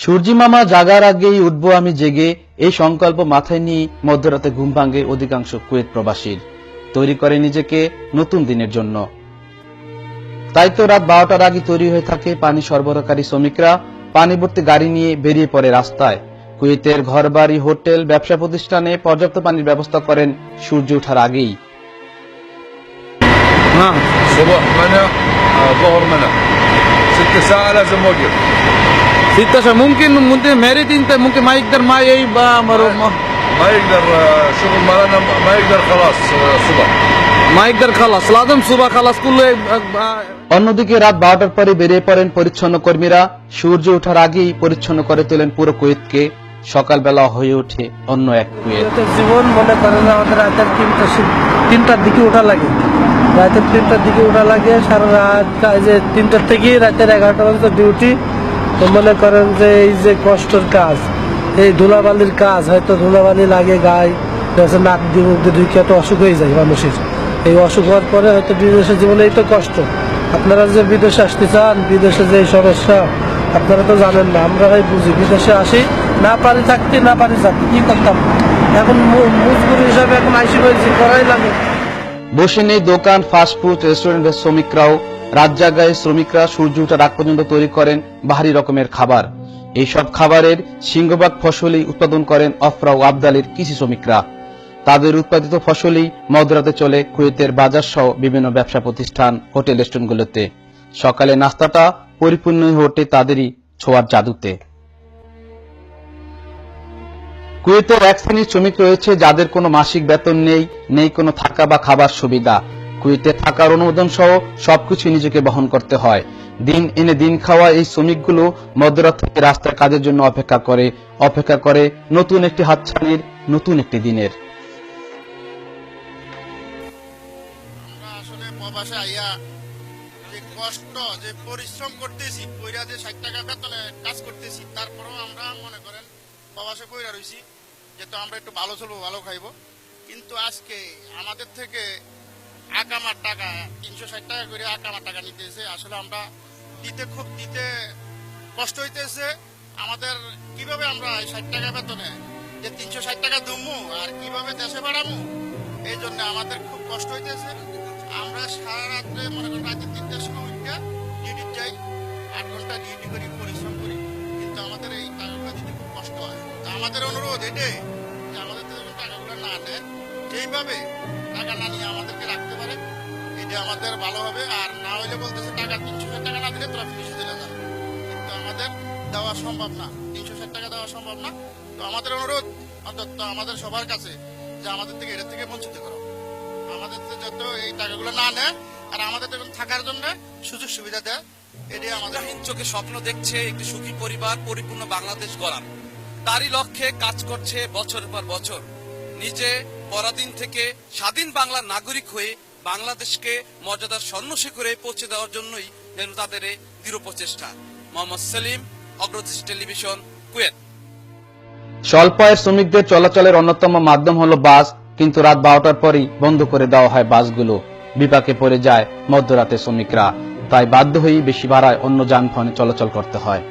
সূর্যি মামা জাগার আগেই উঠব আমি জেগে এই সংকল্প মাথায় নিয়ে মধ্যরাতে ঘুম ভাঙে অধিকাংশ কুয়েত প্রবাসীর। তৈরি করে নিজেকে নতুন দিনের জন্য। তাই তো রাত বারোটার আগে তৈরি হয়ে থাকে পানি সরবরাহকারী শ্রমিকরা। পানি ভর্তি গাড়ি নিয়ে বেরিয়ে পড়ে রাস্তায়। কুয়েতের ঘরবাড়ি, হোটেল, ব্যবসা প্রতিষ্ঠানে পর্যাপ্ত পানির ব্যবস্থা করেন সূর্য ওঠার আগেই। না صبح منع آه، ظهر منع ست ساعة لازم وقف ستة ممكن ممكن ميريت انت ممكن ما يقدر ما يي با- مرو- ما- ما يقدر آه، شغل مالنا ما يقدر خلاص آه، صبح ما يقدر خلاص لازم صبح خلاص كله آه، অন্যদিকে রাত বারোটার পরে বেরিয়ে পড়েন পরিচ্ছন্ন কর্মীরা সূর্য ওঠার আগেই পরিচ্ছন্ন করে তোলেন পুরো কুয়েতকে সকালবেলা হয়ে ওঠে অন্য এক কুয়েত কুয়েতের জীবন মনে করেন আমাদের রাতের তিনটা সি- তিনটার দিকে ওঠা লাগে রাতের তিনটার দিকে ওঠা লাগে, সারা রাত যে তিনটার থেকে রাতের এগারোটা পর্যন্ত ডিউটি তো মনে করেন যে এই যে কষ্টের কাজ, এই ধুলাবালির কাজ, হয়তো ধুলাবালি লাগে গায়ে নাক দিয়ে মুখ দিয়ে ঢুকে তো অসুখ হয়ে যায় মানুষের। এই অসুখ হওয়ার পরে হয়তো বিদেশের জীবনে এই তো কষ্ট। আপনারা যে বিদেশে আসতে চান, বিদেশে যে সমস্যা, আপনারা তো জানেন না, আমরা ভাই বুঝি বিদেশে আসি, না পারি থাকতে, না পারি থাকতে, কি করতাম? এখন মজবুরি হিসাবে এখন আইসি করাই লাগে। বসে নেই দোকান ফাস্টফুড রেস্টুরেন্টের শ্রমিকরাও। রাত জাগায় শ্রমিকরা সূর্য ওঠার আগ পর্যন্ত তৈরি করেন বাহারি রকমের খাবার। এইসব খাবারের সিংহভাগ ফসলই উৎপাদন করেন অফরা ও আবদালের কৃষি শ্রমিকরা। তাদের উৎপাদিত ফসলই মধ্যরাতে চলে কুয়েতের বাজার সহ বিভিন্ন ব্যবসা প্রতিষ্ঠান, হোটেল, রেস্টুরেন্টগুলোতে। সকালে নাস্তাটা পরিপূর্ণ ওঠে তাদেরই ছোঁয়ার জাদুতে। কুয়েতের এক শ্রেণির শ্রমিক রয়েছে যাদের কোনো মাসিক বেতন নেই নেই কোনো থাকা বা খাবার সুবিধা। কুয়েতে থাকার অনুমোদন সহ সবকিছু নিজেকে বহন করতে হয়। দিন এনে দিন খাওয়া এই শ্রমিকগুলো মধ্যরাত থেকে রাস্তার কাজের জন্য অপেক্ষা করে অপেক্ষা করে নতুন একটি হাতছানির, নতুন একটি দিনের। কষ্ট, যে পরিশ্রম করতেছি কাজ করতেছি, তারপরেও আমরা মনে করেন প্রবাসে কইরা রইছি যে তো আমরা একটু ভালো চলবো, ভালো খাইবো। কিন্তু আজকে আমাদের থেকে আকামার টাকা, তিনশো ষাট টাকা করে আকামার টাকা নিতেছে। আসলে আমরা দিতে খুব দিতে কষ্ট হইতেছে। আমাদের কীভাবে আমরা এই ষাট টাকা বেতনে যে তিনশো ষাট টাকা দমু আর কীভাবে দেশে বাড়ামু, এই জন্য আমাদের খুব কষ্ট হইতেছে। আমরা সারা রাত্রে মনে করেন রাতে তিনটার সময় উঠে ডিউটি যাই, আট ঘণ্টা ডিউটি করি। আমাদের অনুরোধ, এটাই যে আমাদের থেকে টাকাগুলো না নেয়, যেইভাবে টাকা না নিয়ে আমাদেরকে রাখতে পারে, এটা আমাদের ভালো হবে। আর না হইলে বলতেছে, টাকা তিনশো ষাট টাকা না দিলে তোরা ফিনিশে দিলে না কিন্তু আমাদের দেওয়া সম্ভব না। তিনশো ষাট টাকা দেওয়া সম্ভব না। তো আমাদের অনুরোধ, অন্তত আমাদের সবার কাছে, যে আমাদের থেকে এটার থেকে বঞ্চিত করো। আমাদের যত এই টাকাগুলো না নেয়, আর আমাদের যখন থাকার জন্য সুযোগ সুবিধা দেয়, এটাই আমাদের চোখে স্বপ্ন দেখছে একটি সুখী পরিবার, পরিপূর্ণ বাংলাদেশ গড়ার। তারই লক্ষ্যে কাজ করছে বছরের পর বছর। নিজে পরাধীন থেকে স্বাধীন বাংলার নাগরিক হয়ে বাংলাদেশকে মর্যাদার স্বর্ণ শিখরে পৌঁছে দেওয়ার জন্যই যেন তাদের দৃঢ় প্রচেষ্টা। Mohammad Selim Agradrishti television Kuwait. স্বল্প আয়ের শ্রমিকদের চলাচলের অন্যতম মাধ্যম হলো বাস কিন্তু রাত বারোটার পরই বন্ধ করে দেওয়া হয় বাসগুলো। বিপাকে পড়ে যায় মধ্যরাতে শ্রমিকরা। তাই বাধ্য হয়েই বেশি ভাড়ায় অন্য যানবাহনে চলাচল করতে হয়।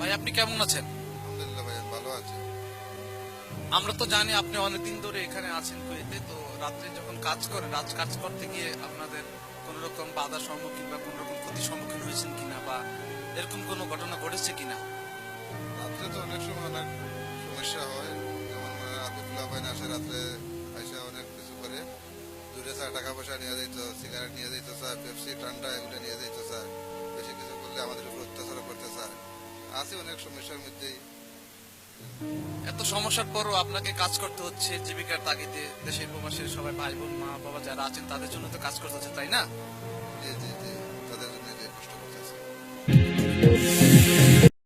ভাই আপনি কেমন আছেন? আমরা তো জানি আপনি অনেকদিন ধরে এখানে আছেন কুয়েতে, তো রাত্রে যখন কাজ করেন, রাত কাজ করতে গিয়ে আপনাদের কোন রকম বাধার সম্মুখীন বা কোন রকম ক্ষতির সম্মুখীন হয়েছেন কিনা বা এরকম কোনো ঘটনা ঘটেছে কিনা? রাত্রে তো অনেক সময় অনেক সমস্যা হয়। যেমন মানে খোলা পায় না রাত্রে আইসা অনেক কিছু করে। দূরে স্যার টাকা পয়সা নিয়ে যেত সিগারেট নিয়ে যেত স্যার, পেপসি, ঠান্ডা এগুলো নিয়ে যেত স্যার। বেশি কিছু করলে আমাদের উপর অত্যাচার করতে স্যার। আছে অনেক সমস্যার মধ্যেই। এত সমস্যার পরও আপনাকে কাজ করতে হচ্ছে, জীবিকার তাগিদে দেশের প্রবাসের সবাই ভাই বোন মা, বাবা যারা আছেন তাদের জন্য তো কাজ করতে হচ্ছে, তাই না? জি জি জি, তাদের জন্য কষ্ট